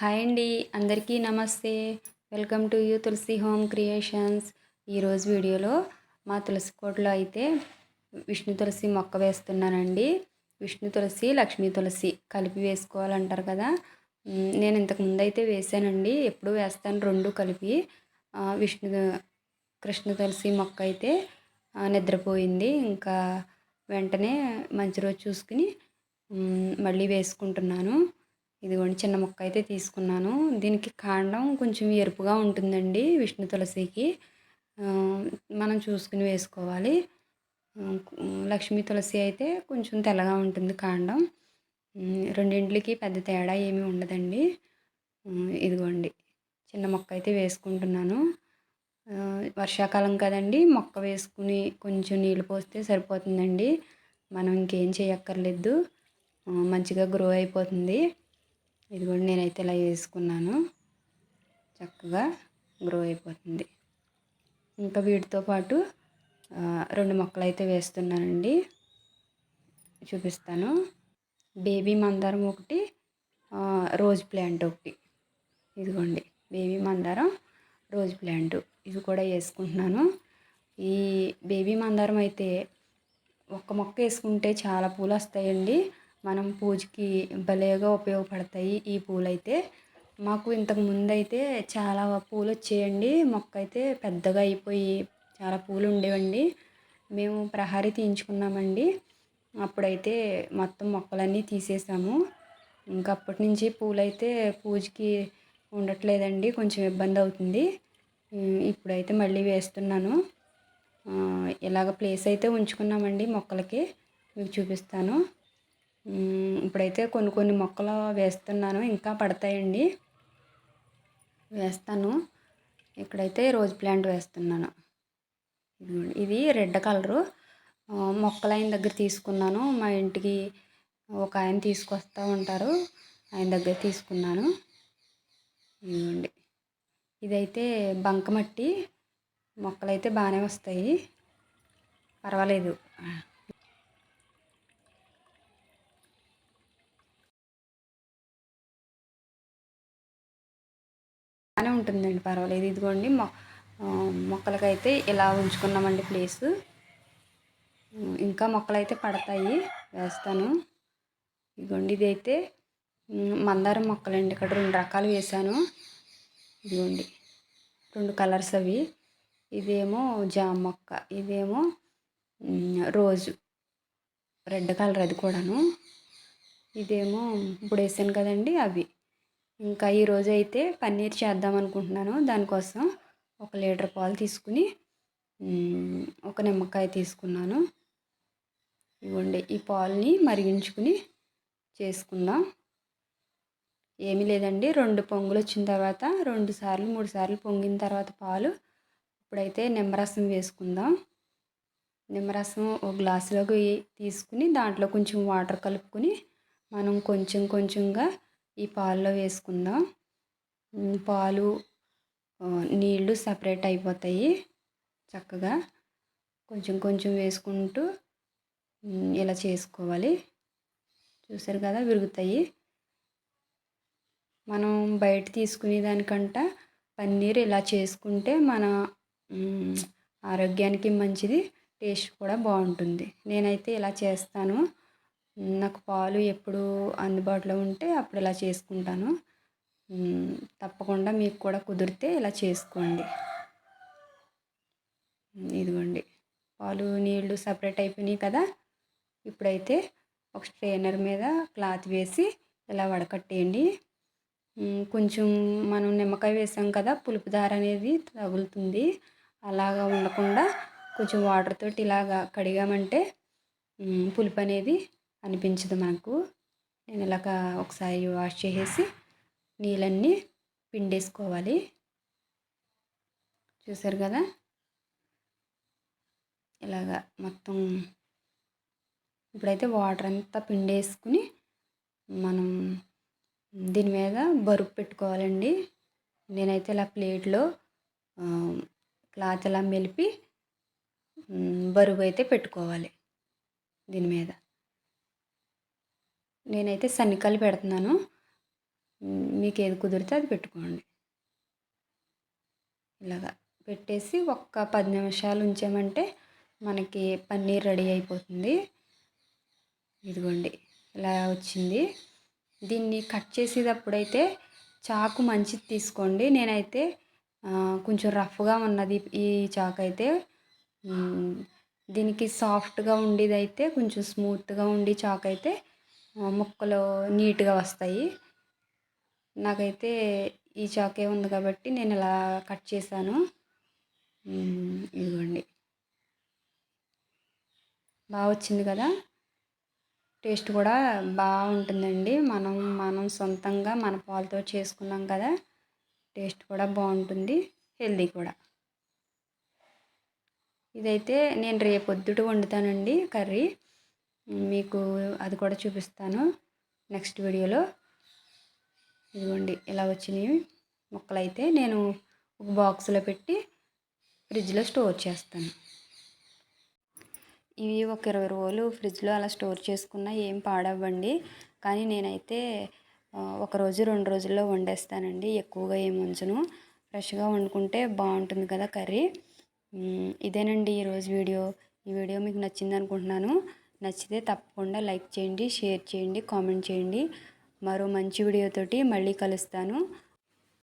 Hi అండి అందరికీ నమస్తే. Welcome to you Tulasi home creations. ఈరోజు వీడియోలో మా తులసి కోటలో అయితే విష్ణు తులసి మొక్క వేస్తున్నానండి. విష్ణు తులసి లక్ష్మీ తులసి కలిపి వేసుకోవాలంటారు కదా. నేను ఇంతకుముందు అయితే వేసానండి ఎప్పుడు వేస్తాను రెండు కలిపి. విష్ణు కృష్ణ తులసి మొక్క అయితే నిద్రపోయింది. ఇంకా వెంటనే మంచి రోజు చూసుకుని మళ్ళీ వేసుకుంటున్నాను. ఇదిగోండి చిన్న మొక్క అయితే తీసుకున్నాను. దీనికి కాండం కొంచెం ఎరుపుగా ఉంటుందండి విష్ణు తులసికి. మనం చూసుకుని వేసుకోవాలి. లక్ష్మీ తులసి అయితే కొంచెం తెల్లగా ఉంటుంది కాండం. రెండింటికి పెద్ద తేడా ఏమీ ఉండదండి. ఇదిగోండి చిన్న మొక్క అయితే వేసుకుంటున్నాను వర్షాకాలం కదండి మొక్క వేసుకుని కొంచెం నీళ్ళు పోస్తే సరిపోతుందండి. మనం ఇంకేం చేయక్కర్లేదు. మంచిగా గ్రో అయిపోతుంది. ఇదిగోండి నేనైతే ఇలా వేసుకున్నాను చక్కగా గ్రో అయిపోతుంది. ఇంకా వీటితో పాటు రెండు మొక్కలు అయితే వేస్తున్నానండి. చూపిస్తాను. బేబీ మందారం ఒకటి రోజ్ ప్లాంట్ ఒకటి. ఇదిగోండి బేబీ మందారం రోజ్ ప్లాంట్. ఇది కూడా వేసుకుంటున్నాను. ఈ బేబీ మందారం అయితే ఒక్క మొక్క వేసుకుంటే చాలా పూలు వస్తాయండి. మనం పూజకి భలేగా ఉపయోగపడతాయి ఈ పూలైతే. మాకు ఇంతకు ముందైతే అయితే చాలా పూలు వచ్చేయండి మొక్క అయితే పెద్దగా అయిపోయి చాలా పూలు ఉండేవండి మేము ప్రహారీ తీయించుకున్నామండి. అప్పుడైతే మొత్తం మొక్కలన్నీ తీసేసాము. ఇంకా అప్పటి నుంచి పూలైతే పూజకి ఉండట్లేదండి. కొంచెం ఇబ్బంది అవుతుంది ఇప్పుడైతే మళ్ళీ వేస్తున్నాను. ఇలాగ ప్లేస్ అయితే ఉంచుకున్నామండి మొక్కలకి. మీకు చూపిస్తాను. ఇప్పుడైతే కొన్ని కొన్ని మొక్కలు వేస్తున్నాను ఇంకా పడతాయండి. వేస్తాను. ఇక్కడైతే రోజ్ ప్లాంట్ వేస్తున్నాను. ఇది రెడ్ కలరు. మొక్కలు ఆయన దగ్గర తీసుకున్నాను. మా ఇంటికి ఒక ఆయన తీసుకొస్తూ ఉంటారు. ఆయన దగ్గర తీసుకున్నాను. ఇదిగోండి ఇదైతే బంకమట్టి. మొక్కలైతే బాగానే వస్తాయి. పర్వాలేదు. బాగానే ఉంటుందండి పర్వాలేదు. ఇదిగోండి మొ మొక్కలకైతే ఇలా ఉంచుకున్నామండి ప్లేస్. ఇంకా మొక్కలైతే పడతాయి వేస్తాను. ఇదిగోండి ఇదైతే అయితే మందారం మొక్కలండి. ఇక్కడ రెండు రకాలు వేసాను ఇదిగోండి రెండు కలర్స్ అవి. ఇదేమో జామ మొక్క ఇదేమో రోజు. రెడ్ కలర్ అది కూడాను. ఇదేమో ఇప్పుడు వేసాను కదండి అవి. ఇంకా ఈరోజు అయితే పన్నీర్ చేద్దాం అనుకుంటున్నాను. దానికోసం ఒక లీటర్ పాలు తీసుకుని ఒక నిమ్మకాయ తీసుకున్నాను. ఇవ్వండి ఈ పాలని మరిగించుకుని చేసుకుందాం. ఏమీ లేదండి రెండు పొంగులు వచ్చిన తర్వాత రెండు సార్లు మూడు సార్లు పొంగిన తర్వాత పాలు. ఇప్పుడైతే నిమ్మరసం వేసుకుందాం. నిమ్మరసం ఒక గ్లాసులోకి తీసుకుని దాంట్లో కొంచెం వాటర్ కలుపుకొని మనం కొంచెం కొంచెంగా ఈ పాలలో వేసుకుందాం? పాలు నీళ్ళు నీళ్ళు సపరేట్ అయిపోతాయి చక్కగా. కొంచెం కొంచెం వేసుకుంటూ ఇలా చేసుకోవాలి. చూసారు కదా విరుగుతాయి. మనం బయట తీసుకునే దానికంట పన్నీర్ ఇలా చేసుకుంటే మన ఆరోగ్యానికి మంచిది టేస్ట్ కూడా బాగుంటుంది. నేనైతే ఇలా చేస్తాను. నాకు పాలు ఎప్పుడు అందుబాటులో ఉంటే అప్పుడు ఇలా చేసుకుంటాను. తప్పకుండా మీకు కూడా కుదిరితే ఇలా చేసుకోండి. ఇదిగోండి. పాలు నీళ్ళు సపరేట్ అయిపోయినాయి కదా? ఇప్పుడైతే ఒక స్ట్రైనర్ మీద క్లాత్ వేసి ఇలా వడకట్టేయండి. కొంచెం మనం నిమ్మకాయ వేసాం కదా పులుపు దార అనేది తగులుతుంది. అలాగా ఉండకుండా కొంచెం వాటర్ తోటి ఇలాగా కడిగామంటే పులుపు అనేది అనిపించదు మనకు. నేను ఇలాగ ఒకసారి వాష్ చేసేసి నీళ్ళన్నీ పిండేసుకోవాలి. చూసారు కదా? ఇలాగా మొత్తం ఇప్పుడైతే వాటర్ అంతా పిండేసుకుని మనం దీని మీద బరువు పెట్టుకోవాలండి. నేనైతే ఇలా ప్లేట్లో క్లాత్ ఇలా మెలిపి బరువు అయితే పెట్టుకోవాలి దీని మీద. నేనైతే సన్నికాలు పెడుతున్నాను. మీకు ఏది కుదిరితే అది పెట్టుకోండి. ఇలాగా పెట్టేసి ఒక్క పది నిమిషాలు ఉంచామంటే మనకి పన్నీర్ రెడీ అయిపోతుంది. ఇదిగోండి ఇలా వచ్చింది. దీన్ని కట్ చేసేటప్పుడైతే చాకు మంచిది తీసుకోండి. నేనైతే కొంచెం రఫ్గా ఉన్నది ఈ చాకు అయితే దీనికి సాఫ్ట్గా ఉండేది అయితే కొంచెం స్మూత్గా ఉండి చాకు అయితే ముక్కలు నీట్గా వస్తాయి. నాకైతే ఈ చాకే ఉంది కాబట్టి నేను ఇలా కట్ చేశాను. ఇదిగోండి. బాగా వచ్చింది కదా? టేస్ట్ కూడా బాగుంటుందండి. మనం మనం సొంతంగా మన పాలతో చేసుకున్నాం కదా? టేస్ట్ కూడా బాగుంటుంది. హెల్దీ కూడా. ఇదైతే నేను రేపొద్దుట వండుతానండి కర్రీ. మీకు అది కూడా చూపిస్తాను నెక్స్ట్ వీడియోలో. ఇదిగోండి ఇలా వచ్చినవి మొక్కలైతే. నేను ఒక బాక్స్లో పెట్టి ఫ్రిడ్జ్లో స్టోర్ చేస్తాను. ఇవి ఒక ఇరవై రోజులు ఫ్రిడ్జ్లో అలా స్టోర్ చేసుకున్నా ఏం పాడవ్వండి. కానీ నేనైతే ఒక రోజు రెండు రోజుల్లో వండేస్తానండి. ఎక్కువగా ఏం ఉంచను. ఫ్రెష్గా వండుకుంటే బాగుంటుంది కదా కర్రీ. ఇదేనండి ఈరోజు వీడియో. ఈ వీడియో మీకు నచ్చింది అనుకుంటున్నాను నచ్చితే తప్పకుండా లైక్ చేయండి షేర్ చేయండి కామెంట్ చేయండి. మరో మంచి వీడియోతోటి మళ్ళీ కలుస్తాను.